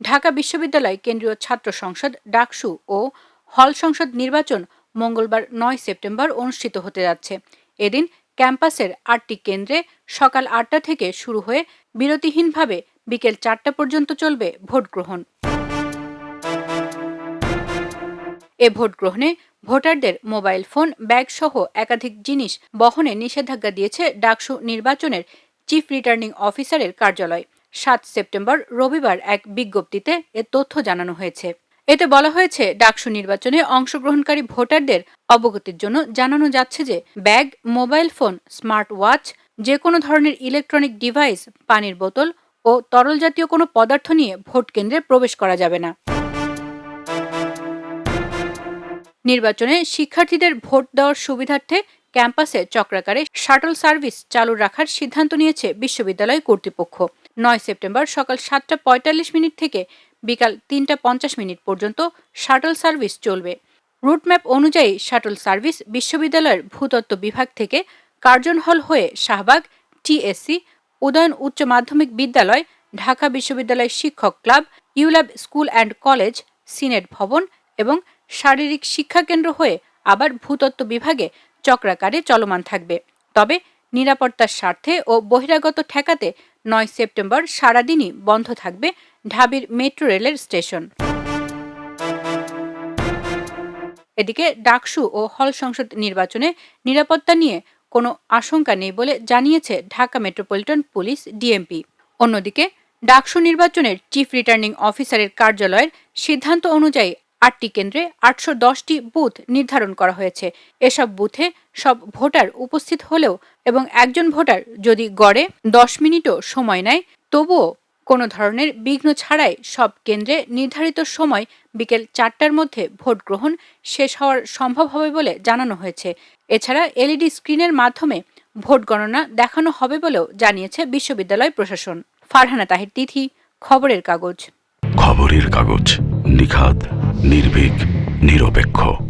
ঢাকা বিশ্ববিদ্যালয় কেন্দ্রীয় ছাত্র সংসদ, ডাকসু ও হল সংসদ নির্বাচন মঙ্গলবার নয় সেপ্টেম্বর অনুষ্ঠিত হতে যাচ্ছে। এদিন ক্যাম্পাসের আটটি কেন্দ্রে সকাল আটটা থেকে শুরু হয়ে বিরতিহীনভাবে বিকেল চারটা পর্যন্ত চলবে ভোট গ্রহণ। এ ভোট গ্রহণে ভোটারদের মোবাইল ফোন, ব্যাগ সহ একাধিক জিনিস বহনে নিষেধাজ্ঞা দিয়েছে ডাকসু নির্বাচনের চিফ রিটার্নিং অফিসারের কার্যালয়। সাত সেপ্টেম্বর রবিবার এক বিজ্ঞপ্তিতে এ তথ্য জানানো হয়েছে। এতে বলা হয়েছে, ডাকসু নির্বাচনে অংশগ্রহণকারী ভোটারদের অবগতির জন্য জানানো যাচ্ছে যে, bag, mobile phone smart watch যে কোনো ধরনের ইলেকট্রনিক ডিভাইস, পানির বোতল ও তরল জাতীয় কোনো পদার্থ নিয়ে ভোট কেন্দ্রে প্রবেশ করা যাবে না। নির্বাচনে শিক্ষার্থীদের ভোট দেওয়ার সুবিধার্থে ক্যাম্পাসে চক্রাকারে শাটল সার্ভিস চালু রাখার সিদ্ধান্ত নিয়েছে বিশ্ববিদ্যালয় কর্তৃপক্ষ। নয় সেপ্টেম্বর সকাল সাতটা পঁয়তাল্লিশ মিনিট থেকে বিকাল তিনটা পঞ্চাশ মিনিট পর্যন্ত শাটল সার্ভিস চলবে। রুটম্যাপ অনুযায়ী শাটল সার্ভিস বিশ্ববিদ্যালয়ের ভূতত্ত্ব বিভাগ থেকে কার্জন হল হয়ে শাহবাগ, টিএসসি, উদয়ন উচ্চ মাধ্যমিক বিদ্যালয়, ঢাকা বিশ্ববিদ্যালয় শিক্ষক club ULAB school and college, senate ভবন এবং শারীরিক শিক্ষা কেন্দ্র হয়ে আবার ভূতত্ত্ব বিভাগে চক্রাকারে চলমান থাকবে। তবে নিরাপত্তার স্বার্থে ও বহিরাগত ঠেকাতে নয় সেপ্টেম্বর সারাদিনই বন্ধ থাকবে ঢাবির মেট্রো রেলের স্টেশন। এদিকে ডাকসু ও হল সংসদ নির্বাচনে নিরাপত্তা নিয়ে কোনো আশঙ্কা নেই বলে জানিয়েছে ঢাকা মেট্রোপলিটন পুলিশ ডিএমপি। অন্যদিকে ডাকসু নির্বাচনের চিফ রিটার্নিং অফিসারের কার্যালয়ের সিদ্ধান্ত অনুযায়ী আটটি কেন্দ্রে আটশো দশটি বুথ নির্ধারণ করা হয়েছে। এসব বুথে সব ভোটার উপস্থিত হলেও এবং একজন ভোটার যদি গড়ে দশ মিনিটও সময় নেয়, তবুও কোনো ধরনের বিঘ্ন ছাড়াই সব কেন্দ্রে নির্ধারিত সময় বিকেল চারটার মধ্যে ভোট গ্রহণ শেষ হওয়ার সম্ভব হবে বলে জানানো হয়েছে। এছাড়া এলইডি স্ক্রিনের মাধ্যমে ভোট গণনা দেখানো হবে বলেও জানিয়েছে বিশ্ববিদ্যালয় প্রশাসন। ফারহানা তাহির তিথি, খবরের কাগজ। খবরের কাগজ, নিখাত। নির্ভীক নিরপেক্ষ।